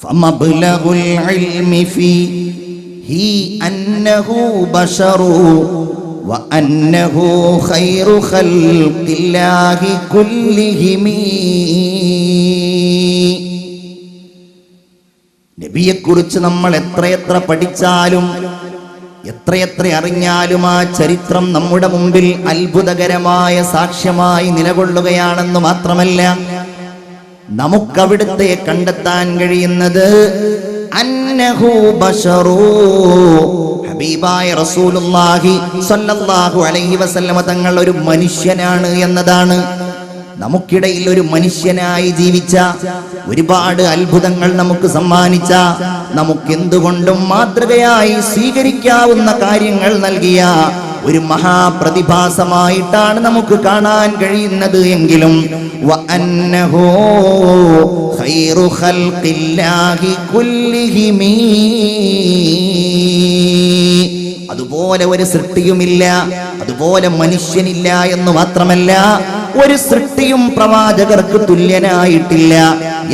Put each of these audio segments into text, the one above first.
فمبلغ العلم فيه أنه بشر وأنه خير خلق الله كلهم നബിയെക്കുറിച്ച് നമ്മൾ എത്രയെത്ര പഠിച്ചാലും എത്രയെത്ര അറിഞ്ഞാലും ആ ചരിത്രം നമ്മുടെ മുമ്പിൽ അത്ഭുതകരമായ സാക്ഷ്യമായി നിലകൊള്ളുകയാണെന്ന് മാത്രമല്ല നമുക്കവിടുത്തെ കണ്ടെത്താൻ കഴിയുന്നത്. ഹബീബായ അലൈഹി വസല്ലമ തങ്ങൾ ഒരു മനുഷ്യനാണ് എന്നതാണ് നമുക്കിടയിൽ ഒരു മനുഷ്യനായി ജീവിച്ച ഒരുപാട് അത്ഭുതങ്ങൾ നമുക്ക് സമ്മാനിച്ച നമുക്കെന്തുകൊണ്ടും മാതൃകയായി സ്വീകരിക്കാവുന്ന കാര്യങ്ങൾ നൽകിയ ഒരു മഹാപ്രതിഭാസമായിട്ടാണ് നമുക്ക് കാണാൻ കഴിയുന്നത് എങ്കിലും അതുപോലെ ഒരു സൃഷ്ടിയുമില്ല അതുപോലെ മനുഷ്യനില്ല എന്ന് മാത്രമല്ല ഒരു സൃഷ്ടിയും പ്രവാചകർക്ക് തുല്യനായിട്ടില്ല.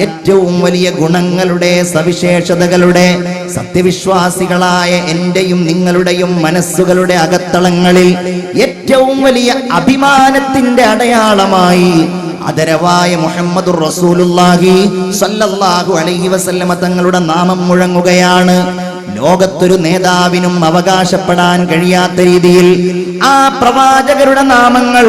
ഏറ്റവും വലിയ ഗുണങ്ങളുടെ സവിശേഷതകളുടെ സത്യവിശ്വാസികളായ എന്റെയും നിങ്ങളുടെയും മനസ്സുകളുടെ അകത്തളങ്ങളിൽ ഏറ്റവും വലിയ അഭിമാനത്തിന്റെ അടയാളമായി അതരവായ മുഹമ്മദ് റസൂലുള്ളാഹി സല്ലല്ലാഹു അലൈഹി വസല്ലമ തങ്ങളുടെ നാമം മുഴങ്ങുകയാണ്. ലോകത്തൊരു നേതാവിനും അവകാശപ്പെടാൻ കഴിയാത്ത രീതിയിൽ ആ പ്രവാചകരുടെ നാമങ്ങൾ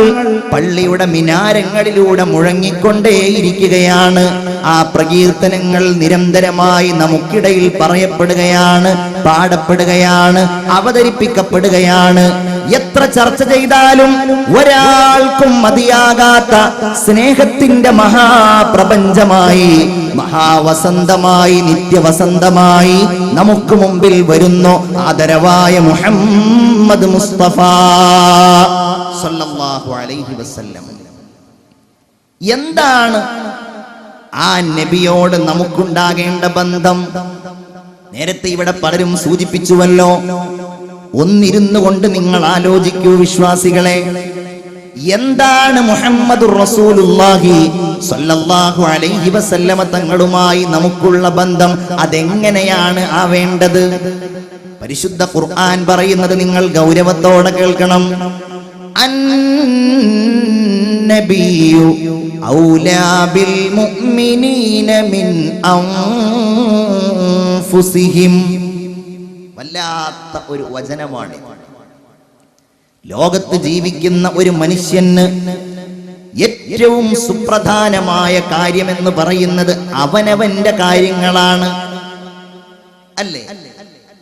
പള്ളിയുടെ മിനാരങ്ങളിലൂടെ മുഴങ്ങിക്കൊണ്ടേയിരിക്കുകയാണ്. ആ പ്രകീർത്തനങ്ങൾ നിരന്തരമായി നമുക്കിടയിൽ പറയപ്പെടുകയാണ് പാടപ്പെടുകയാണ് അവതരിപ്പിക്കപ്പെടുകയാണ്. എത്ര ചർച്ച ചെയ്താലും ഒരാൾക്കും മതിയാകാത്ത സ്നേഹത്തിന്റെ മഹാപ്രപഞ്ചമായി മഹാവസന്തമായി നിത്യവസന്തമായി നമുക്ക് മുമ്പിൽ വരുന്നു ആദരവായ മുഹമ്മദ് മുസ്തഫ അലൈഹി വസല്ലം. എന്താണ് ആ നബിയോട് നമുക്കുണ്ടാകേണ്ട ബന്ധം? നേരത്തെ ഇവിടെ പലരും സൂചിപ്പിച്ചുവല്ലോ ഒന്നിരുന്നു കൊണ്ട് നിങ്ങൾ ആലോചിക്കൂ വിശ്വാസികളെ. എന്താണ് മുഹമ്മദ് അലൈഹി വസല്ലമ തങ്ങളുമായി നമുക്കുള്ള ബന്ധം? അതെങ്ങനെയാണ് ആവേണ്ടത്? പരിശുദ്ധ ഖുർആൻ പറയുന്നത് നിങ്ങൾ ഗൗരവത്തോടെ കേൾക്കണം. അന്നബിയു ഔലാബിൽ മുഅ്മിനീന മിൻ അൻഫുസിഹിം. വല്ലാത്ത ഒരു വചനമാണ് ലോകത്ത് ജീവിക്കുന്ന ഒരു മനുഷ്യന് ഏറ്റവും സുപ്രധാനമായ കാര്യമെന്ന് പറയുന്നത് അവനവന്റെ കാര്യങ്ങളാണ്. അല്ലേ?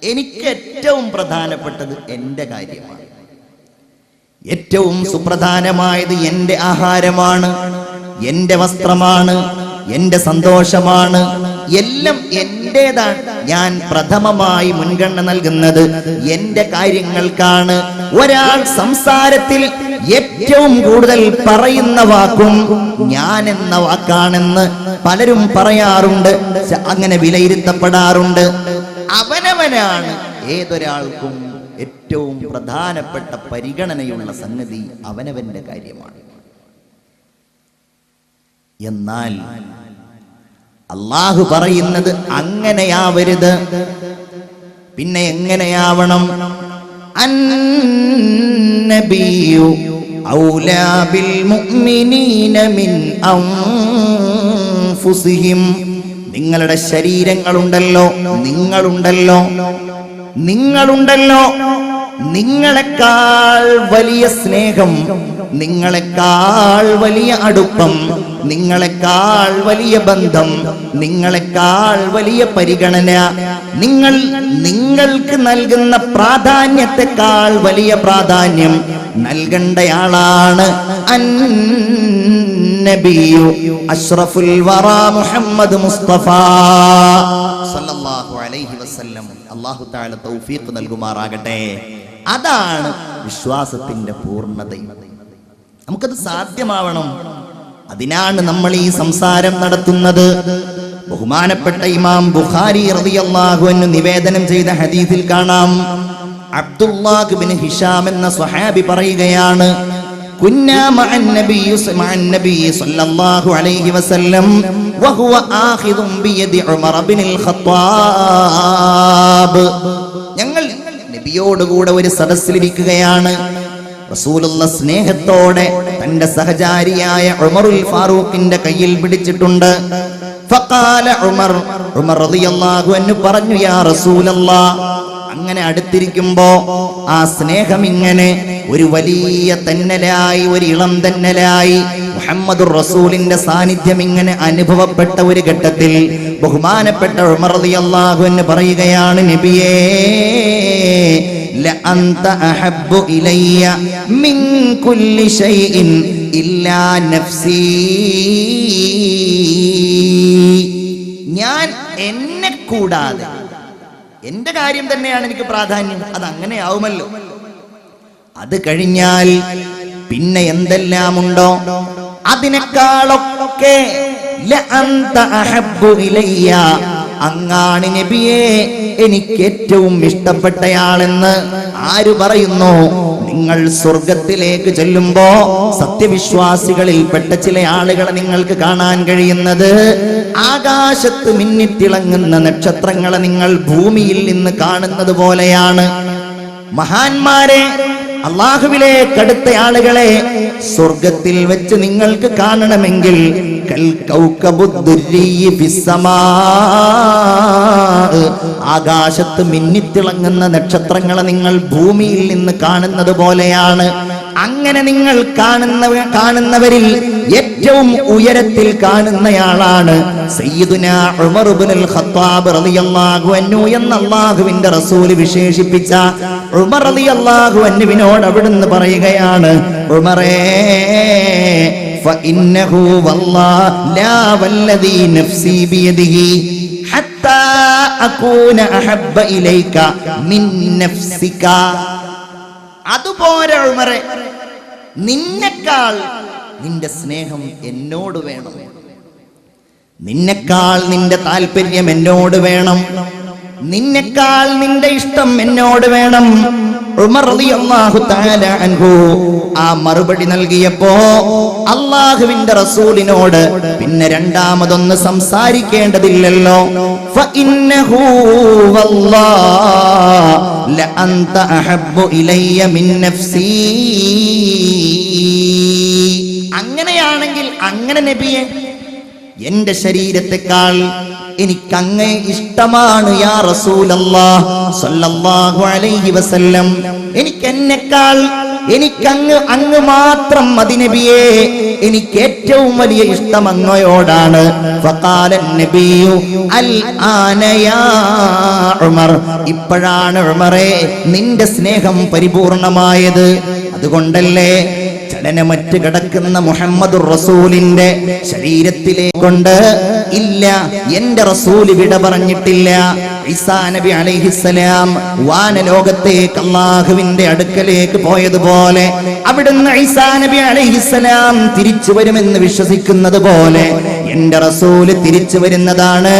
എനിക്ക് ഏറ്റവും പ്രധാനപ്പെട്ടത് എന്റെ കാര്യമാണ്. ഏറ്റവും സുപ്രധാനമായത് എന്റെ ആഹാരമാണ് എന്റെ വസ്ത്രമാണ് എന്റെ സന്തോഷമാണ് എല്ലാം എന്റേതാണ്. ഞാൻ പ്രഥമമായി മുൻഗണന നൽകുന്നത് എന്റെ കാര്യങ്ങൾക്കാണ്. ഒരാൾ സംസാരത്തിൽ ഏറ്റവും കൂടുതൽ പറയുന്ന വാക്കും ഞാൻ എന്ന വാക്കാണെന്ന് പലരും പറയാറുണ്ട്. അങ്ങനെ വിലയിരുത്തപ്പെടാറുണ്ട്. അവനവനാണ് ഏതൊരാൾക്കും ഏറ്റവും പ്രധാനപ്പെട്ട പരിഗണനയുള്ള സംഗതി അവനവന്റെ കാര്യമാണ്. എന്നാൽ അള്ളാഹു പറയുന്നത് അങ്ങനെയാവരുത്. പിന്നെ എങ്ങനെയാവണം? അന്നബിയു ഔലാ ബിൽ മുഅ്മിനീന മിൻ നിങ്ങളുടെ ശരീരങ്ങളുണ്ടല്ലോ നിങ്ങളുണ്ടല്ലോ നിങ്ങളുണ്ടല്ലോ. നിങ്ങളെക്കാൾ വലിയ സ്നേഹം നിങ്ങളെക്കാൾ വലിയ അടുപ്പം നിങ്ങളെക്കാൾ വലിയ ബന്ധം നിങ്ങളെക്കാൾ വലിയ പരിഗണന. നിങ്ങൾ നിങ്ങൾക്ക് നൽകുന്ന പ്രാധാന്യത്തെക്കാൾ വലിയ പ്രാധാന്യം നൽകേണ്ടയാളാണ് അന്നബിയു അഷ്റഫുൽ വറ മുഹമ്മദ് മുസ്തഫ. സല്ലല്ലാഹു അലൈഹി വസല്ലം. അല്ലാഹു തആല തൗഫീഖ് നൽകുമാറാകട്ടെ. അതാണ് വിശ്വാസത്തിന്റെ പൂർണത നമുക്കത് സാധ്യമാവണം അതിനാണ് നമ്മൾ ഈ സംസാരം നടത്തുന്നത് ബഹുമാനപ്പെട്ട ഇമാം ബുഖാരി റളിയല്ലാഹു അൻഹു നിവേദനം ചെയ്ത ഹദീസിൽ കാണാം അബ്ദുല്ലാഹ് ബിൻ ഹിഷാം എന്ന സ്വഹാബി പറയുകയാണ് كنا مع النبي مع النبي صلى الله عليه وسلم وهو آخذ بيد عمر بن الخطاب ഞങ്ങൾ നബിയോടുകൂടെ ഒരു സദസ്സിലിരിക്കുകയാണ് റസൂലുള്ള സ്നേഹത്തോടെ തന്റെ സഹചാരിയായ ഉമറുൽ ഫാറൂഖിന്റെ കയ്യിൽ പിടിച്ചിട്ടുണ്ട്. ഫഖാല ഉമർ ഉമർ റളിയല്ലാഹു അൻഹു പറഞ്ഞു യാ റസൂലല്ലാ അങ്ങനെ അടുത്തിരിക്കുമ്പോ ആ സ്നേഹം ഇങ്ങനെ ഒരു വലിയ തന്നലായി ഒരു ഇളം തന്നലായി മുഹമ്മദുർ റസൂലിന്റെ സാന്നിധ്യം ഇങ്ങനെ അനുഭവപ്പെട്ട ഒരു ഘട്ടത്തിൽ ബഹുമാനപ്പെട്ട ഉമർ റളിയല്ലാഹു അൻഹു പറയുകയാണ് നബിയേ അന്ത അഹബ്ബു ഇലയ്യ മിൻ കുല്ലി ഷൈഇൻ ഇല്ലാ നഫ്സി. ഞാൻ എന്നെ കൂടാതെ എന്റെ കാര്യം തന്നെയാണ് എനിക്ക് പ്രാധാന്യം അത് അങ്ങനെയാവുമല്ലോ. അത് കഴിഞ്ഞാൽ പിന്നെ എന്തെല്ലാമുണ്ടോ? അതിനേക്കാളൊക്കെ അഹബ്ബു ഇലയ്യ അങ്ങാണ് നബിയെ എനിക്ക് ഏറ്റവും ഇഷ്ടപ്പെട്ടയാളെന്ന് ആര് പറയുന്നു? നിങ്ങൾ സ്വർഗത്തിലേക്ക് ചെല്ലുമ്പോ സത്യവിശ്വാസികളിൽപ്പെട്ട ചില ആളുകളെ നിങ്ങൾക്ക് കാണാൻ കഴിയുന്നത് ആകാശത്ത് മിന്നിത്തിളങ്ങുന്ന നക്ഷത്രങ്ങളെ നിങ്ങൾ ഭൂമിയിൽ നിന്ന് കാണുന്നത് പോലെയാണ്. മഹാന്മാരെ അള്ളാഹുവിലേക്ക് അടുത്ത ആളുകളെ സ്വർഗത്തിൽ വെച്ച് നിങ്ങൾക്ക് കാണണമെങ്കിൽ ആകാശത്ത് മിന്നിത്തിളങ്ങുന്ന നക്ഷത്രങ്ങളെ നിങ്ങൾ ഭൂമിയിൽ നിന്ന് കാണുന്നത് പോലെയാണ്. അങ്ങനെ നിങ്ങൾ കാണുന്ന കാണുന്നവരിൽ ഏറ്റവും ഉയരത്തിൽ കാണുന്നയാളാണ് എന്ന അല്ലാഹുവിന്റെ റസൂൽ വിശേഷിപ്പിച്ച ഉമർ റളിയല്ലാഹു അൻഹുവിനോട് അവിടുന്ന് പറയുകയാണ് ഉമറേ فإنه والله لا والذي نفسي بيده حتى أكون أحب إليك من نفسك അതുപോലെ ഉമറെ നിന്നെക്കാൾ നിന്റെ സ്നേഹം എന്നോട് വേണം നിന്നെക്കാൾ നിന്റെ താല്പര്യം എന്നോട് വേണം നിന്നെക്കാൾ നിന്റെ ഇഷ്ടം എന്നോട് വേണം ഉമർ റളിയല്ലാഹു തആല അൻഹു ആ മറുപടി നൽകിയപ്പോ അള്ളാഹുവിന്റെ റസൂലിനോട് പിന്നെ രണ്ടാമതൊന്ന് സംസാരിക്കേണ്ടതില്ലല്ലോ. ഫഇന്നഹു വല്ലാഹ് ലഅന്ത അഹബ്ബു ഇലയ്യ മിൻ നഫ്സീ. അങ്ങനെയാണെങ്കിൽ അങ്ങനെ നബിയെ എന്റെ ശരീരത്തെക്കാൾ എനിക്കങ്ങേ ഇഷ്ടമാണ് യാ അലൈഹി വസല്ലം. എനിക്ക് എന്നെക്കാൾ എനിക്കങ്ങ് അങ്ങ് മാത്രം മതിനബിയെ എനിക്ക് ഏറ്റവും വലിയ ഇഷ്ടം അങ്ങയോടാണ് ഇപ്പോഴാണ് ഉമറേ നിന്റെ സ്നേഹം പരിപൂർണമായത്. അതുകൊണ്ടല്ലേ ചലനമറ്റ് കിടക്കുന്ന മുഹമ്മദ് റസൂലിന്റെ ശരീരത്തിലേക്കൊണ്ട് ഇല്ല എന്റെ റസൂൽ വിട പറഞ്ഞിട്ടില്ല. ഈസാ നബി അലൈഹിസ്സലാം വാനലോകത്തേക്ക് അള്ളാഹുവിന്റെ അടുക്കലേക്ക് പോയതുപോലെ അവിടുന്ന് ഈസാ നബി അലൈഹിസ്സലാം തിരിച്ചു വരുമെന്ന് വിശ്വസിക്കുന്നത് പോലെ എന്റെ റസൂൽ തിരിച്ചു വരുന്നതാണ്.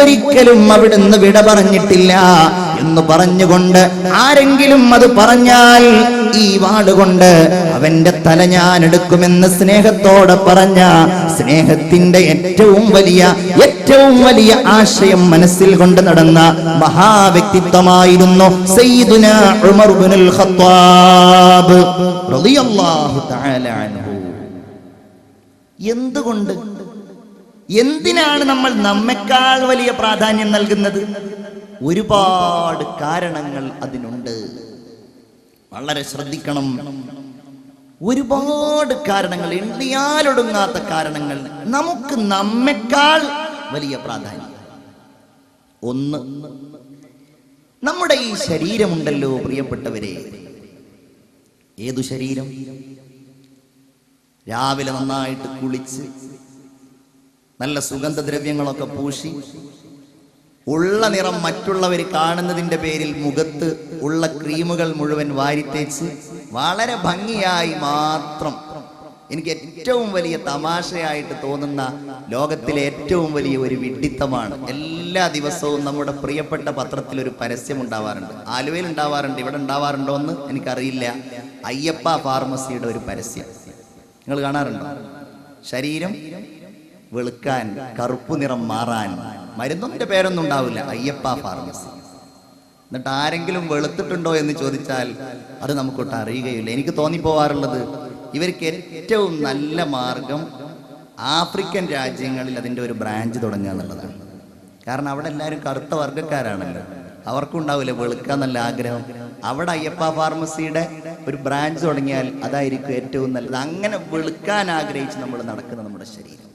ഒരിക്കലും അവിടുന്ന് വിട പറഞ്ഞിട്ടില്ല. എന്ന് പറഞ്ഞുകൊണ്ട് ആരെങ്കിലും അത് പറഞ്ഞാൽ ഈ വാളുകൊണ്ട് അവന്റെ തല ഞാൻ എടുക്കുമെന്ന് സ്നേഹത്തോടെ പറഞ്ഞ സ്നേഹത്തിന്റെ ഏറ്റവും വലിയ ഏറ്റവും വലിയ ആശയം മനസ്സിൽ കൊണ്ട് നടന്ന മഹാവ്യക്തിത്വമായിരുന്നു ഉമർ ഖത്താബ് റളിയല്ലാഹു തആല അൻഹു. എന്തുകൊണ്ട് എന്തിനാണ് നമ്മൾ നമ്മെക്കാൾ വലിയ പ്രാധാന്യം നൽകുന്നത്? ഒരുപാട് കാരണങ്ങൾ അതിനുണ്ട്. വളരെ ശ്രദ്ധിക്കണം. ഒരുപാട് കാരണങ്ങൾ എണ്ണിയാലൊടുങ്ങാത്ത കാരണങ്ങൾ നമുക്ക് നമ്മെക്കാൾ വലിയ പ്രാധാന്യം. ഒന്ന് നമ്മുടെ ഈ ശരീരമുണ്ടല്ലോ പ്രിയപ്പെട്ടവരെ. ഏതു ശരീരം? രാവിലെ നന്നായിട്ട് കുളിച്ച് നല്ല സുഗന്ധദ്രവ്യങ്ങളൊക്കെ പൂശി. ഉള്ള നിറം മറ്റുള്ളവർ കാണുന്നതിന്റെ പേരിൽ മുഖത്ത് ഉള്ള ക്രീമുകൾ മുഴുവൻ വാരിത്തേച്ച് വളരെ ഭംഗിയായി മാത്രം എനിക്ക് ഏറ്റവും വലിയ തമാശയായിട്ട് തോന്നുന്ന ലോകത്തിലെ ഏറ്റവും വലിയ ഒരു വിഡിത്തമാണ് എല്ലാ ദിവസവും നമ്മുടെ പ്രിയപ്പെട്ട പത്രത്തിൽ ഒരു പരസ്യം ഉണ്ടാവാറുണ്ട്. ആലുവയിൽ ഉണ്ടാവാറുണ്ട് ഇവിടെ ഉണ്ടാവാറുണ്ടോ എന്ന് എനിക്കറിയില്ല. അയ്യപ്പ ഫാർമസിയുടെ ഒരു പരസ്യം. നിങ്ങൾ കാണാറുണ്ടോ? ശരീരം വെളുക്കാൻ കറുപ്പ് നിറം മാറാൻ മരുന്നൊന്നിന്റെ പേരൊന്നും ഉണ്ടാവില്ല. അയ്യപ്പ ഫാർമസി എന്നിട്ട് ആരെങ്കിലും വെളുത്തിട്ടുണ്ടോ എന്ന് ചോദിച്ചാൽ അത് നമുക്കൊട്ട് അറിയുകയില്ല. എനിക്ക് തോന്നിപ്പോവാറുള്ളത് ഇവർക്ക് ഏറ്റവും നല്ല മാർഗം ആഫ്രിക്കൻ രാജ്യങ്ങളിൽ അതിന്റെ ഒരു ബ്രാഞ്ച് തുടങ്ങുക എന്നുള്ളതാണ്. കാരണം അവിടെ എല്ലാവരും കറുത്ത വർഗക്കാരാണല്ലോ. അവർക്കും ഉണ്ടാവില്ല വെളുക്കാൻ നല്ല ആഗ്രഹം. അവിടെ അയ്യപ്പ ഫാർമസിയുടെ ഒരു ബ്രാഞ്ച് തുടങ്ങിയാൽ അതായിരിക്കും ഏറ്റവും നല്ലത്. അങ്ങനെ വെളുക്കാൻ ആഗ്രഹിച്ച് നമ്മൾ നടക്കുന്ന നമ്മുടെ ശരീരം.